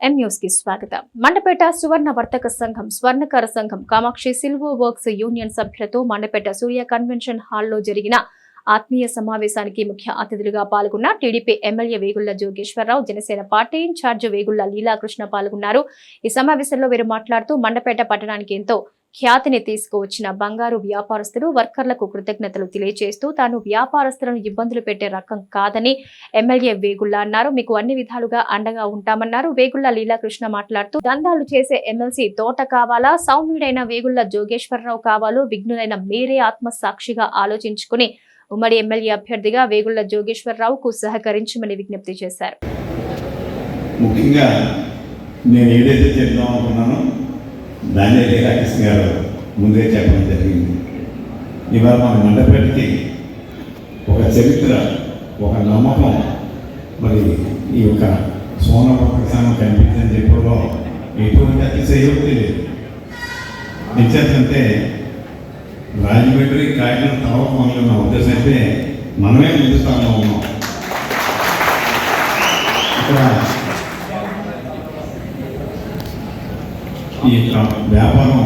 ఎం న్యూస్కి స్వాగతం. మండపేట సువర్ణ వర్తక సంఘం స్వర్ణకార సంఘం కామాక్షి సిల్వో వర్క్స్ యూనియన్ సభ్యులతో మండపేట సూర్య కన్వెన్షన్ హాల్లో జరిగిన ఆత్మీయ సమావేశానికి ముఖ్య అతిథులుగా పాల్గొన్న TDP MLA Vegulla Jogeswara Rao Janasena party in-charge Vegulla Leelakrishna పాల్గొన్నారు. ఈ సమావేశంలో వీరు మాట్లాడుతూ మండపేట పట్టణానికి ఎంతో ఖ్యాతిని తీసుకువచ్చిన బంగారు వ్యాపారస్తులు వర్కర్లకు కృతజ్ఞతలు తెలియజేస్తూ తాను వ్యాపారస్తులను ఇబ్బందులు పెట్టే రకం కాదని ఎమ్మెల్యే వేగుల్లా అన్నారు. మీకు అన్ని విధాలుగా అండగా ఉంటామన్నారు. వేగుల్లా లీలాకృష్ణ మాట్లాడుతూ దందాలు చేసే ఎమ్మెల్సీ తోట కావాలా? సౌమ్యుడైన వేగుళ్ళ జోగేశ్వరరావు కావాలో? విఘ్నులైన మీరే ఆత్మ సాక్షిగా ఆలోచించుకుని ఉమ్మడి ఎమ్మెల్యే అభ్యర్థిగా వేగుళ్ళ జోగేశ్వరరావుకు సహకరించమని విజ్ఞప్తి చేశారు. ముఖ్యంగా నేను ఏదైతే చెప్దాం అనుకున్నానో దాన్నే లీలాకృష్ణ గారు ముందే చెప్పడం జరిగింది. ఇవాళ మన మండపేటకి ఒక చరిత్ర ఒక నమ్మకం మరి ఈ యొక్క సోన ప్రసాదం కనిపించని చెప్పడంలో ఎటువంటి అతిశయోక్తి లేదు. నిశ్చేతంటే రాజమండ్రి కాకినాడ తర్వాత మనలో నా ఉద్దేశం అయితే మనమే ముందు స్థానంలో ఉన్నాం. ఇక్కడ ఈ యొక్క వ్యాపారం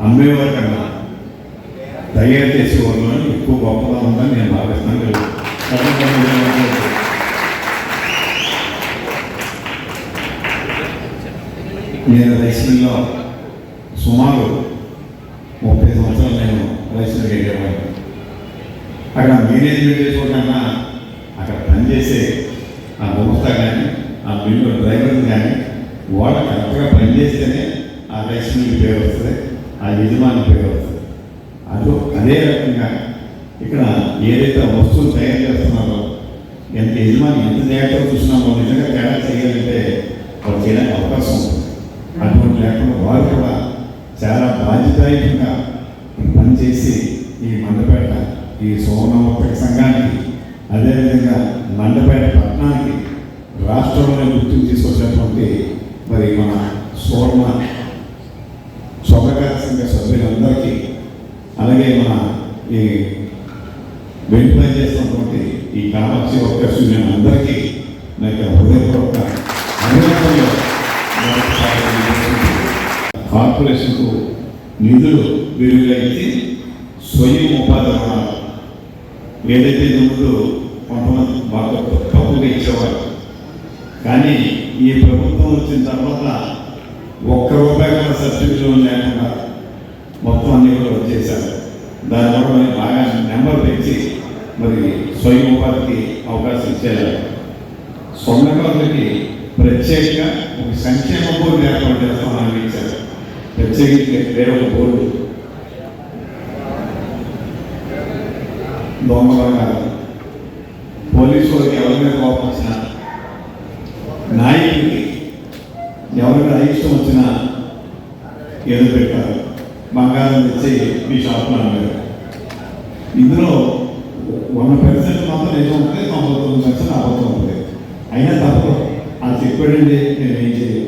అమ్మేవారు కన్నా తయారు చేసేవాళ్ళు ఎక్కువ గొప్పగా ఉందని నేను భావిస్తాను నేను రైస్ మిల్లో సుమారు ముప్పై సంవత్సరాలు నేను రైస్ మిల్ వెళ్ళేవాడిని అక్కడ మేనేజ్మెంట్ చేసుకోకుండా అక్కడ పనిచేసే ఆ గుమస్తా కానీ ఆ మిల్లు డ్రైవర్ కానీ వాళ్ళు కరెక్ట్గా పనిచేస్తేనే ఆ రైస్ పేరు వస్తుంది ఆ యజమాని పేరు వస్తుంది. అదో అదే రకంగా ఇక్కడ ఏదైతే వస్తువులు తయారు చేస్తున్నారో ఎంత యజమాని ఎంత జాగ్రత్తగా చూసినామో నిజంగా తేడా చేయాలంటే వాళ్ళు చేయడానికి అవకాశం ఉంటుంది. అటువంటి లేకుండా వారు కూడా చాలా బాధ్యతాయుతంగా పనిచేసి ఈ మండపేట ఈ సోమనవర్తక సంఘానికి అదేవిధంగా మండపేట పట్టణానికి రాష్ట్రంలో గుర్తింపు తీసుకొచ్చినటువంటి మరి మన సోమ స్వర్ణకార సంఘ సభ్యులందరికీ అలాగే మన ఈ వెంటనే చేస్తున్నటువంటి ఈ కామాక్షి వర్కర్స్ యూనియన్ అందరికీ నా యొక్క హృదయపూర్వక అభినందనలు. కార్పొరేషన్కు నిధులు విరివిగా ఇచ్చి స్వయం ఉపాధి ఏదైతే ముందు కొంతమంది బాగా తప్పుగా ఇచ్చేవారు. కానీ ఈ ప్రభుత్వం వచ్చిన తర్వాత ఒక్క రూపాయి కూడా సబ్సిడీలో లేకుండా మొత్తం అన్ని కూడా వచ్చేసారు దానివల్ల మరి బాగా నెంబర్ పెంచి మరి స్వయం ఉపాధికి అవకాశం ఇచ్చేయాలి. స్వర్ణకారులకి ప్రత్యేకంగా ఒక సంక్షేమ బోర్డు ఏర్పాటు చేస్తామని ఇచ్చారు ప్రత్యేకించి వేరే ఒక బోర్డు. దొంగలాగా పోలీసు వారికి ఎవరి మీద కోపం నాయకుడికి ఎవరికి అయిష్టం వచ్చినా ఏదో పెట్టారు బంగారం తెచ్చి మీ షాప్లో అన్నారు ఇందులో వన్ పర్సెంట్ మాత్రం నిజం ఉంటుంది తొంభై తొమ్మిది పర్సెంట్ అబద్ధం ఉంటుంది అయినా తప్పదు. అది చెప్పాడండి నేను ఏం చేయలేదు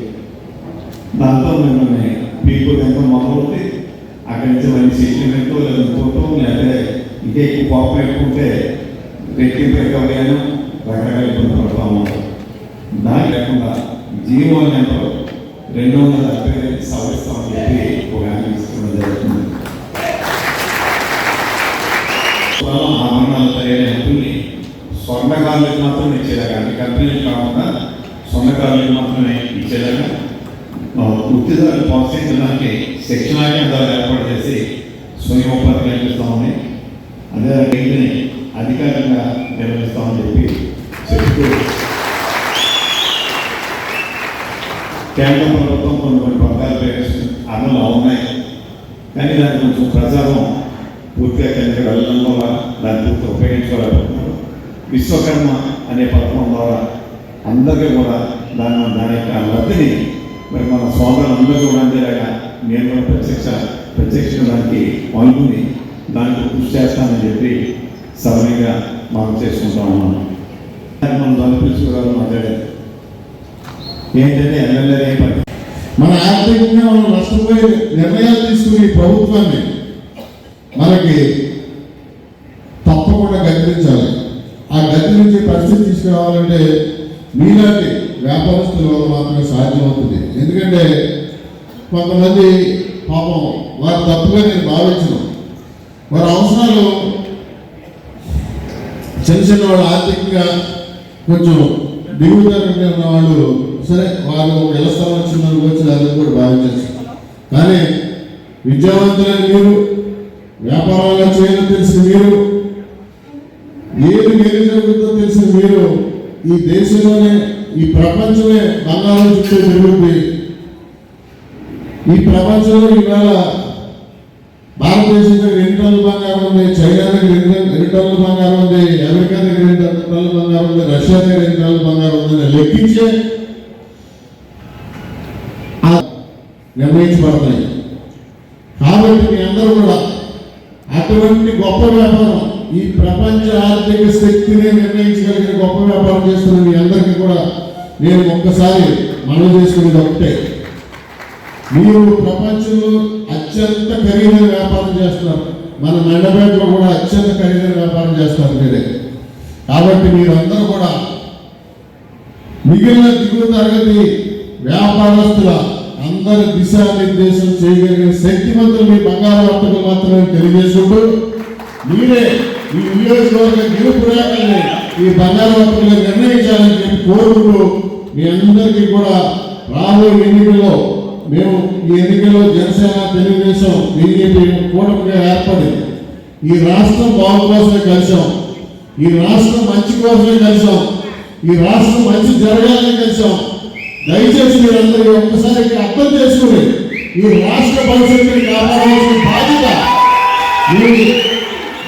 దాంతో మిమ్మల్ని మీకు ఎంతో మొదలవుతుంది అక్కడి నుంచి మంచి సీట్మెంట్ లేదా ఇంకోటో లేకపోతే ఇంకే ఎక్కువ కోపం ఎక్కుంటే రెట్టింపు రికవరీను రకరకాల ఇబ్బంది పడతాము. దాని లేకుండా జీవో నెంబర్ రెండు వందల డెబ్బై ఐదు సవరిస్తామని చెప్పి ఒక హామీ ఇసుకోవడం జరుగుతుంది. స్వర్ణ ఆభరణాలు తయారీ హక్కుల్ని స్వర్ణకారులకు మాత్రం ఇచ్చేలాగా అన్ని కంపెనీలు కాకుండా స్వర్ణకారులకు మాత్రమే ఇచ్చేలాగా వృత్తిదారులు ప్రోత్సహించడానికి శిక్షణ కేంద్రాలు ఏర్పాటు చేసి స్వయం ఉపాధి కల్పిస్తామని అదే రైతుని అధికారికంగా నిర్వహిస్తామని చెప్పి చెప్తూ కేంద్ర ప్రభుత్వం కొన్ని కొన్ని పథకాలు ప్రవేశించి అమలు ఉన్నాయి కానీ దాని కొంచెం ప్రచారం పూర్తిగా కిందకి వెళ్ళడం వల్ల దాన్ని పూర్తి ఉపయోగించుకోలేకపోతున్నారు. విశ్వకర్మ అనే పథకం ద్వారా అందరికీ కూడా దాని దాని యొక్క లబ్ధిని మరి మన సోదరులందరూ కూడా అందేలాగా నేను కూడా ప్రత్యక్ష ప్రత్యక్ష దానికి పాల్గొని దానికి కృషి చేస్తానని చెప్పి సవరంగా మనం చేసుకుంటా ఉన్నాం. దాన్ని మనం తలపించుకోవాలి మాట్లాడారు. ఏంటంటే ఎమ్మెల్యే పని. మన ఆర్థికంగా మనం నష్టపోయే నిర్ణయాలు తీసుకుని ప్రభుత్వాన్ని మనకి తప్పకుండా గద్దించాలి ఆ గద్దించే పరిస్థితి తీసుకురావాలంటే మీలాంటి వ్యాపారస్తుల వల్ల మాత్రమే సాధ్యమవుతుంది. ఎందుకంటే కొంతమంది పాపం వారు తప్పుగా నేను భావించను. వారి అవసరాలు చిన్న చిన్న వాళ్ళు ఆర్థికంగా కొంచెం దిగుదరగా ఉన్న వాళ్ళు సరే వాళ్ళు ఎలా వచ్చిందని వచ్చి అది కూడా భావించచ్చు కానీ విద్యావంతులైన మీరు వ్యాపారాలు చేయడం తెలిసిన మీరు ఏది ఏది జరుగుతుందో తెలిసిన మీరు ఈ దేశంలోనే ఈ ప్రపంచమే బంగారం చుట్టూ జరుగుతుంది ఈ ప్రపంచంలో ఇవాళ భారతదేశం దగ్గర ఎన్ని టన్నుల బంగారం ఉంది చైనా దగ్గర ఎన్ని ఎన్ని టన్నుల బంగారం ఉంది అమెరికా దగ్గర ఎన్ని టన్నుల బంగారం ఉంది రష్యా దగ్గర ఎన్ని టన్నుల బంగారం ఉంది. లెక్కించే ఆ నిర్ణయించబడతాయి. కాబట్టి మీ అందరూ కూడా అటువంటి గొప్ప వ్యాపారం ఈ ప్రపంచ ఆర్థిక శక్తిని నిర్ణయించగలిగిన గొప్ప వ్యాపారం చేస్తున్న మీ అందరికీ కూడా నేను ఒక్కసారి మనవి చేసుకునేది ఒకటే. మీరు ప్రపంచంలో అత్యంత ఖరీదైన వ్యాపారం చేస్తున్నారు. మన మెండపేటలో కూడా అత్యంత ఖరీదైన వ్యాపారం చేస్తారు మీరే. కాబట్టి మీరందరూ కూడా మిగిలిన దిగువ తరగతి వ్యాపారస్తుల అందరి దిశానిర్దేశం చేయగలిగిన శక్తివంతులు మీ బంగారు వర్తకులు మాత్రమే తెలియజేసుకుంటూ మీరే ఈ నియోజకవర్గ గెలుపు ఈ బంగారు వర్తకులు నిర్ణయించాలని చెప్పి కోరుకుంటూ మీ అందరికీ కూడా రాబోయే ఎన్నికల్లో మేము ఈ ఎన్నికల్లో జనసేన తెలుగుదేశం బీజేపీ కూటమిగా ఏర్పడి ఈ రాష్ట్రం బాగు కోసమే కలిసాం. ఈ రాష్ట్రం మంచి కోసమే కలిసాం. ఈ రాష్ట్రం మంచి జరగాలని కలిసాం. దయచేసి మీరందరూ ఒక్కసారి అర్థం చేసుకుని ఈ రాష్ట్ర భవిష్యత్తుని కాపాడవలసిన బాధ్యత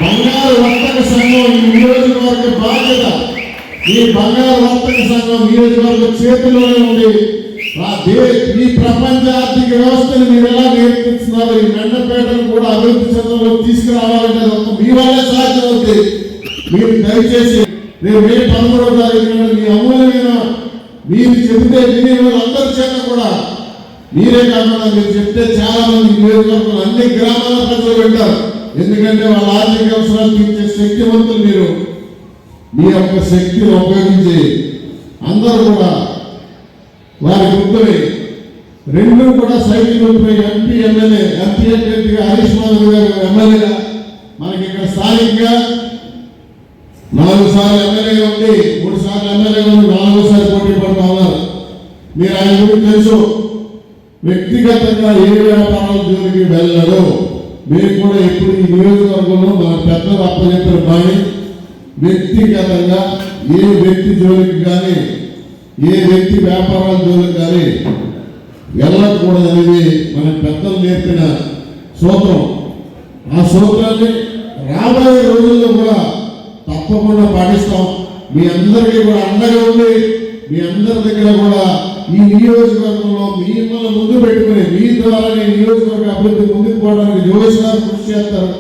బంగారు వర్తక సంఘం ఈ నియోజకవర్గ బాధ్యత. ఈ బంగారు వర్తక సంఘం నియోజకవర్గ చేతిలోనే ఉంది. ఆ ఈ ప్రపంచ ఆర్థిక వ్యవస్థను మీరు ఎలా నేర్పిస్తున్నారు ఈ మెండపేటను కూడా అభివృద్ధి చెందంలో తీసుకురావాలంటే మీ వల్లే సాధ్యమవుతుంది. మీరు దయచేసి రేపు మే పదమూడవ తారీఖు మీ అమూల్యమైన మీరు చెబితే వినే వాళ్ళందరి చేత కూడా మీరే కాకుండా మీరు చెప్తే చాలా మంది నియోజకవర్గం అన్ని గ్రామాల ప్రజలు వింటారు. ఎందుకంటే వాళ్ళ ఆర్థిక అవసరాలు తీర్చే శక్తివంతులు మీరు. మీ యొక్క శక్తిని ఉపయోగించి అందరూ కూడా వారి గుర్తుని రెండు కూడా సైకిల్ గుర్తుపై ఎంపీ ఎమ్మెల్యే ఎంపీ అభ్యర్థిగా హరీష్ మాధవ్ గారు ఎమ్మెల్యేగా మనకి ఇక్కడ స్థానికంగా నాలుగు సార్లు ఎమ్మెల్యేగా ఉండి మూడు సార్లు ఎమ్మెల్యేగా ఉండి నాలుగోసారి సార్లు మీరు ఆయన గురించి తెలుసు వ్యక్తిగతంగా ఏ వ్యాపారాల జోలికి వెళ్ళడో మీరు కూడా ఇప్పుడు ఈ నియోజకవర్గంలో మన పెద్దలు అప్పచెప్పిన పని వ్యక్తిగతంగా ఏ వ్యక్తి జోలికి కానీ ఏ వ్యక్తి వ్యాపారాల జోలికి కానీ వెళ్ళకూడదనేది మన పెద్దలు నేర్పిన సూత్రం. ఆ సూత్రాన్ని రాబోయే రోజుల్లో కూడా తప్పకుండా పాటిస్తాం. మీ అందరికీ కూడా అండగా ఉండి మీ అందరి దగ్గర కూడా ఈ నియోజకవర్గంలో మిమ్మల్ని ముందు పెట్టుకుని మీ ద్వారా ఈ నియోజకవర్గ అభివృద్ధి ముందుకు పోవడానికి యువసారు కృషి చేస్తారు.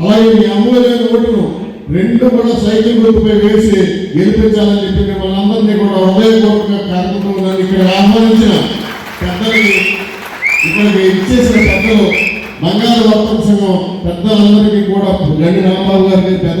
అలాగే మీ అమూల్యమైన ఓటును రెండు కూడా సైకిల్ గుర్తుపై వేసి గెలిపించాలని చెప్పి మిమ్మల్ని అందరినీ కూడా హృదయపూర్వక కార్యక్రమం ఇక్కడ ఆహ్వానించిన పెద్దలకి ఇక్కడికి ఇచ్చేసిన పెద్దలు బంగారు వర్తక సంఘం పెద్దలందరికీ కూడా గండి రాంబాబు గారికి పెద్ద